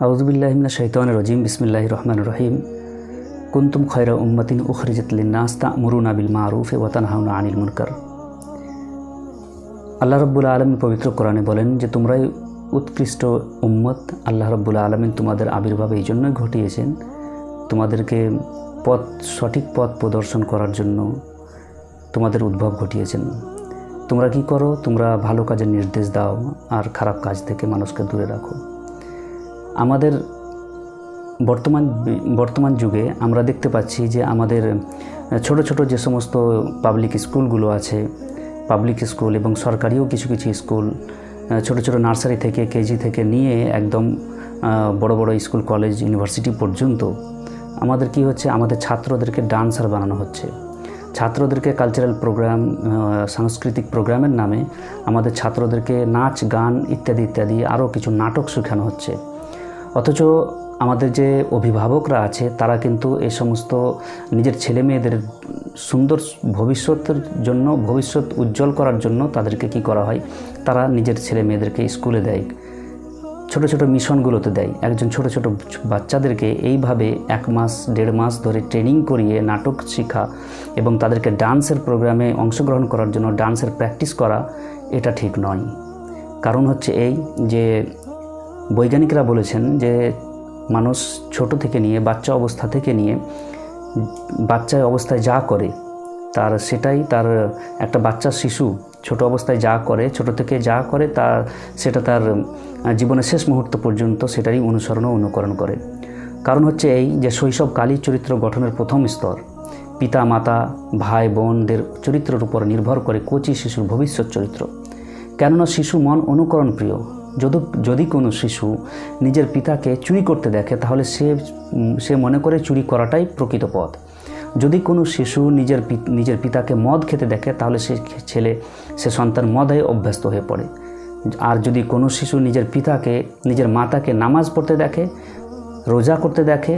আউজবিল্লাহিমিনা শৈতান রজিম বিসমিল্লাহ রহমান রহিম। কুন্তুম খয়রা উম্মতিন উখরিজত লিন্নাস তা'মুরুনা বিল মারুফ ওয়া তানহাউনা আনিল মুনকার। আল্লাহ রব্বুল আলমী পবিত্র কোরআনে বলেন যে, তোমরাই উৎকৃষ্ট উম্মত আল্লাহ রব্বুল আলমিন তোমাদের আবির্ভাব এই জন্যই ঘটিয়েছেন। তোমাদেরকে পথ, সঠিক পথ প্রদর্শন করার জন্য তোমাদের উদ্ভব ঘটিয়েছেন। তোমরা কি করো? তোমরা ভালো কাজের নির্দেশ দাও আর খারাপ কাজ থেকে মানুষকে দূরে রাখো। আমাদের বর্তমান বর্তমান যুগে আমরা দেখতে পাচ্ছি যে আমাদের ছোট ছোট যে সমস্ত পাবলিক স্কুলগুলো আছে পাবলিক স্কুল এবং সরকারিও কিছু কিছু স্কুল, ছোট ছোট নার্সারি থেকে কেজি থেকে নিয়ে একদম বড় বড় স্কুল কলেজ ইউনিভার্সিটি পর্যন্ত আমাদের কি হচ্ছে? আমাদের ছাত্রদেরকে ডান্সার বানানো হচ্ছে। ছাত্রদেরকে কালচারাল প্রোগ্রাম সাংস্কৃতিক প্রোগ্রামের নামে আমাদের ছাত্রদেরকে নাচ, গান ইত্যাদি ইত্যাদি আরও কিছু নাটক শেখানো হচ্ছে। অথচ আমাদের যে অভিভাবকরা আছে, তারা কিন্তু এই সমস্ত নিজের ছেলে মেয়েদের সুন্দর ভবিষ্যতের জন্য, ভবিষ্যৎ উজ্জ্বল করার জন্য তাদেরকে কি করা হয়? তারা নিজের ছেলে মেয়েদেরকে স্কুলে দেয়, ছোট ছোট মিশনগুলোতে দেয়। একজন ছোট ছোট বাচ্চাদেরকে এইভাবে এক মাস, দেড় মাস ধরে ট্রেনিং করিয়ে নাটক শেখা এবং তাদেরকে ডান্সের প্রোগ্রামে অংশগ্রহণ করার জন্য ডান্সের প্র্যাকটিস করা, এটা ঠিক নয়। কারণ হচ্ছে এই যে বৈজ্ঞানিকরা বলেছেন যে মানুষ ছোট থেকে নিয়ে, বাচ্চা অবস্থা থেকে নিয়ে বাচ্চা অবস্থায় যা করে, তার সেটাই তার একটা বাচ্চা শিশু ছোট অবস্থায় যা করে, ছোট থেকে যা করে, তা সেটা তার জীবনের শেষ মুহূর্ত পর্যন্ত সেটারই অনুসরণ ও অনুকরণ করে। কারণ হচ্ছে এই যে শৈশবকালী চরিত্র গঠনের প্রথম স্তর, পিতা, মাতা, ভাই, বোনদের চরিত্রের উপর নির্ভর করে কচি শিশুর ভবিষ্যৎ চরিত্র। কেননা শিশু মন অনুকরণ প্রিয় যদি যদি কোনো শিশু নিজের পিতাকে চুরি করতে দেখে, তাহলে সে সে মনে করে চুরি করাটাই প্রকৃত পথ। যদি কোনো শিশু নিজের নিজের পিতাকে মদ খেতে দেখে, তাহলে সে ছেলে, সে সন্তান মদে অভ্যস্ত হয়ে পড়ে। আর যদি কোনো শিশু নিজের পিতাকে, নিজের মাতাকে নামাজ পড়তে দেখে, রোজা করতে দেখে,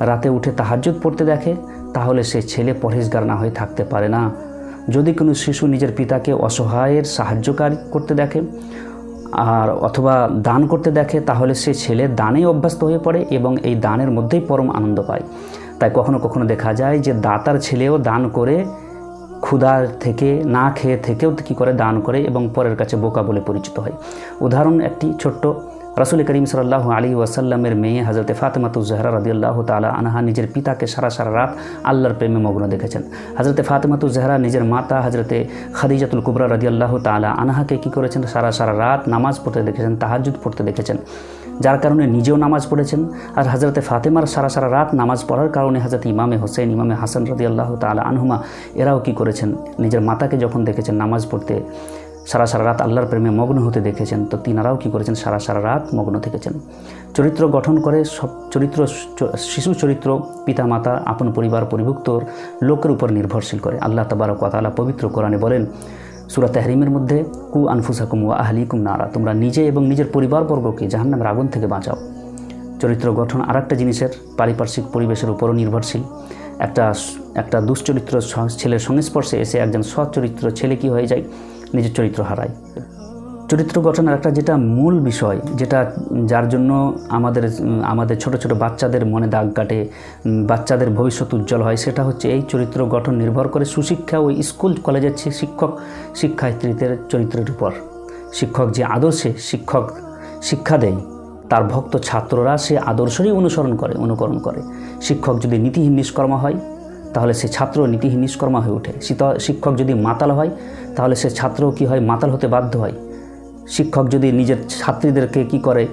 রাতে উঠে তাহাজ্জুদ পড়তে দেখে, তাহলে সে ছেলে পরহেজগার না হয়ে থাকতে পারে না। যদি কোনো শিশু নিজের পিতাকে অসহায়ের সাহায্যকারী করতে দেখে আর অথবা দান করতে দেখে, তাহলে সে ছেলে দানে অভ্যস্ত হয়ে পড়ে এবং এই দানের মধ্যেই পরম আনন্দ পায়। তাই কখনো কখনো দেখা যায় যে দাতার ছেলেও দান করে, ক্ষুধার থেকে, না খেয়ে থেকেও কী করে দান করে এবং পরের কাছে বোকা বলে পরিচিত হয়। উদাহরণ একটি ছোট্ট রাসুল করিম সাল্লাহ আলী ওয়াসাল্লামের মেয়ে হজরতে ফাতেমাতু জহরা রদিয়াল্লাহ তালা আনহা নিজের পিতাকে সারা সারা রাত আল্লাহর প্রেমে মগ্ন দেখেছেন। হজরতে ফাতেমাতু জহরা নিজের মাতা হজরতে খাদিজাতুল কুবরা রদিয়াল্লাহ তালা আনহাকে কী করেছেন? সারা সারা রাত নামাজ পড়তে দেখেছেন তাহাজুদ পড়তে দেখেছেন। যার কারণে নিজেও নামাজ পড়েছেন আর হজরতে ফাতেমার সারা সারা রাত নামাজ পড়ার কারণে হজরত ইমামে হোসেন ইমামে হাসান রদি আল্লাহ তালা আনহুমা এরাও কী করেছেন? নিজের মাতাকে যখন দেখেছেন নামাজ পড়তে সারা সারা রাত আল্লাহর প্রেমে মগ্ন হতে দেখেছেন। তো তিনারাও কি করেছেন? সারা সারা রাত মগ্ন থেকেছেন। চরিত্র গঠন করে সব চরিত্র শিশু চরিত্র পিতা মাতা আপন পরিবার পরিভুক্ত লোকের উপর নির্ভরশীল করে। আল্লাহ তাবারক তাআলা পবিত্র কোরআনে বলেন, সুরা তেহরিমের মধ্যে, কু আনফুসাকুম ওয়া আহলিকুম নারা তোমরা নিজে এবং নিজের পরিবারবর্গকে জাহান্নামের আগুন থেকে বাঁচাও। চরিত্র গঠন আর একটা জিনিসের পারিপার্শ্বিক পরিবেশের উপরও নির্ভরশীল। একটা একটা দুশ্চরিত্র ছেলের সংস্পর্শে এসে একজন সচ্চরিত্র ছেলে কি হয়ে যায়? নিজের চরিত্র হারায়। চরিত্র গঠনের একটা যেটা মূল বিষয়, যেটা যার জন্য আমাদের আমাদের ছোট ছোট বাচ্চাদের মনে দাগ কাটে, বাচ্চাদের ভবিষ্যৎ উজ্জ্বল হয়, সেটা হচ্ছে এই চরিত্র গঠন নির্ভর করে সুশিক্ষা ও স্কুল কলেজের শিক্ষক, শিক্ষার্থীদের চরিত্রের উপর। শিক্ষক যে আদর্শে শিক্ষক শিক্ষা দেয়, তার ভক্ত ছাত্ররা সে আদর্শই অনুসরণ করে, অনুকরণ করে। শিক্ষক যদি নীতিহীন নিষ্কর্মা হয় তাহলে সে ছাত্র নীতিহীন নিষ্কর্মা হয়ে ওঠে। শিক্ষক যদি মাতাল হয়, তাহলে সে ছাত্র কি হয়? মাতাল হতে বাধ্য হয়। শিক্ষক যদি নিজের ছাত্রীদেরকে কি করে?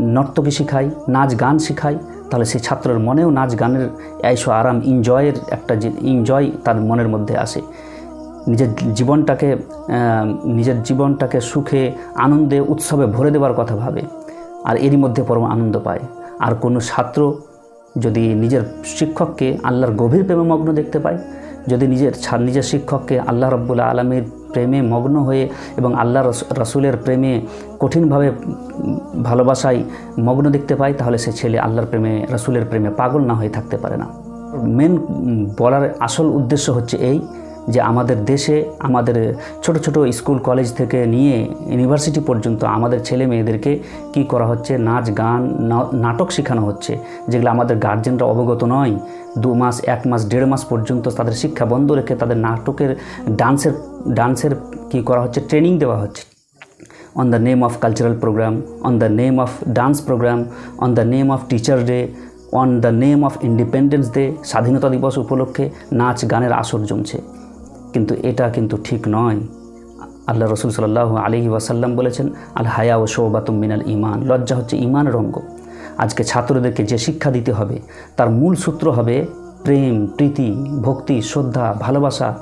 নর্তকী শেখায়, নাচ গান শেখায়, তাহলে সেই ছাত্রের মনেও নাচ গানের ऐशो আরাম এনজয়ের একটা যে এনজয় তার মনের মধ্যে আসে। নিজের জীবনটাকে নিজের জীবনটাকে সুখে, আনন্দে, উৎসবে ভরে দেওয়ার কথা ভাবে। আর এরই মধ্যে পরম আনন্দ পায়। আর কোনো ছাত্র যদি নিজের শিক্ষককে আল্লাহর গভীর প্রেমে মগ্ন দেখতে পায়, যদি নিজের নিজের শিক্ষককে আল্লাহ রব্বুল্লা আলমীর প্রেমে মগ্ন হয়ে এবং আল্লাহ রসুলের প্রেমে কঠিনভাবে ভালোবাসায় মগ্ন দেখতে পায়, তাহলে সে ছেলে আল্লাহর প্রেমে, রসুলের প্রেমে পাগল না হয়ে থাকতে পারে না। মেন বলার আসল উদ্দেশ্য হচ্ছে এই যে আমাদের দেশে আমাদের ছোট ছোট স্কুল, কলেজ থেকে নিয়ে ইউনিভার্সিটি পর্যন্ত আমাদের ছেলে মেয়েদেরকে কি করা হচ্ছে? নাচ, গান নাটক শেখানো হচ্ছে, যেগুলো আমাদের গার্জেনরা অবগত নয়। দু মাস, এক মাস, দেড় মাস পর্যন্ত তাদের শিক্ষা বন্ধ রেখে তাদের নাটকের ডান্সের ডান্সের কি করা হচ্ছে? ট্রেনিং দেওয়া হচ্ছে। On the name of cultural program on the name of dance program on the name of teacher day on the name of independence day স্বাধীনতা দিবস উপলক্ষে নাচ, গানের আসর জমছে। কিন্তু এটা কিন্তু ঠিক নয়। আল্লাহ রসুল সাল্লাহ আলী ওয়াসাল্লাম বলেছেন আল হায়া ও শোবাতুম মিনাল ইমান লজ্জা হচ্ছে ইমানের অঙ্গ। আজকে ছাত্রদেরকে যে শিক্ষা দিতে হবে, তার মূল সূত্র হবে প্রেম, প্রীতি, ভক্তি, শ্রদ্ধা, ভালোবাসা,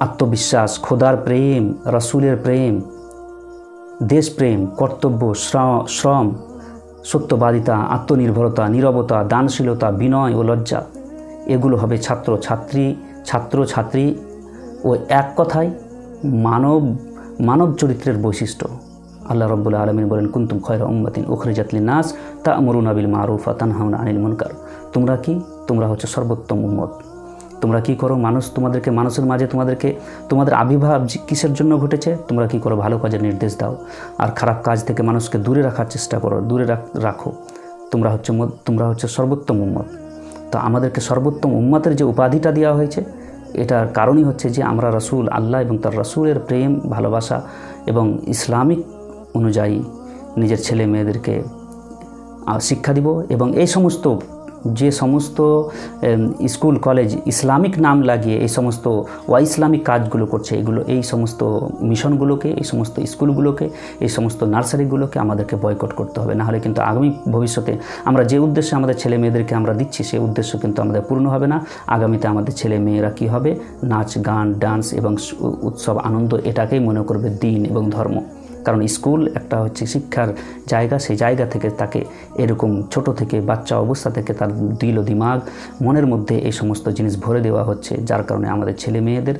আত্মবিশ্বাস, খোদার প্রেম, রসুলের প্রেম, দেশপ্রেম, কর্তব্য, শ্র- শ্রম, সত্যবাদিতা, আত্মনির্ভরতা, নীরবতা, দানশীলতা, বিনয় ও লজ্জা। এগুলো হবে ছাত্র ছাত্রী ছাত্র ছাত্রী ও এক কথায় মানব মানব চরিত্রের বৈশিষ্ট্য। আল্লাহ রব্বুল আলমিন বলেন, কুন্তুম খয়রা উম্মাতিন উখরিজাতলি নাস তা আমরুন আবিল মারুফা তানহাউনা আনিল মুনকার। তোমরা কি? তোমরা হচ্ছে সর্বোত্তম উম্মত। তোমরা কি করো? মানুষ তোমাদেরকে, মানুষের মাঝে তোমাদেরকে, তোমাদের আবির্ভাব কিসের জন্য ঘটেছে, তোমরা কি করো? ভালো কাজের নির্দেশ দাও। আর খারাপ কাজ থেকে মানুষকে দূরে রাখার চেষ্টা করো, দূরে রাখ- তোমরা হচ্ছে তোমরা হচ্ছে সর্বোত্তম উম্মত। তো আমাদেরকে সর্বোত্তম উম্মতের যে উপাধিটা দেওয়া হয়েছে এটার কারণই হচ্ছে যে আমরা রসুল, আল্লাহ এবং তার রসুলের প্রেম, ভালোবাসা এবং ইসলামিক অনুযায়ী নিজের ছেলে মেয়েদেরকে শিক্ষা দিব এবং এই সমস্ত যে সমস্ত স্কুল, কলেজ ইসলামিক নাম লাগিয়ে এই সমস্ত ওয়া ইসলামিক কাজগুলো করছে, এগুলো, এই সমস্ত মিশনগুলোকে, এই সমস্ত স্কুলগুলোকে, এই সমস্ত নার্সারিগুলোকে আমাদেরকে বয়কট করতে হবে। নাহলে কিন্তু আগামী ভবিষ্যতে আমরা যে উদ্দেশ্যে আমাদের ছেলে মেয়েদেরকে আমরা দিচ্ছি সেই উদ্দেশ্য কিন্তু আমাদের পূর্ণ হবে না। আগামীতে আমাদের ছেলে মেয়েরা কী হবে? নাচ, গান, ডান্স এবং উৎসব, আনন্দ, এটাকেই মনে করবে দিন এবং ধর্ম। কারণ স্কুল একটা হচ্ছে শিক্ষার জায়গা, সেই জায়গা থেকে তাকে এরকম ছোট থেকে বাচ্চা অবস্থা থেকে তার দিল দিমাগ, মনের মধ্যে এই সমস্ত জিনিস ভরে দেওয়া হচ্ছে, যার কারণে আমাদের ছেলে মেয়েদের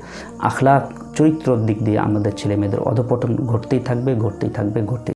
আখলা চরিত্রর দিক দিয়ে আমাদের ছেলে মেয়েদের অধপতন ঘটতেই থাকবে ঘটতেই থাকবে, ঘটতেই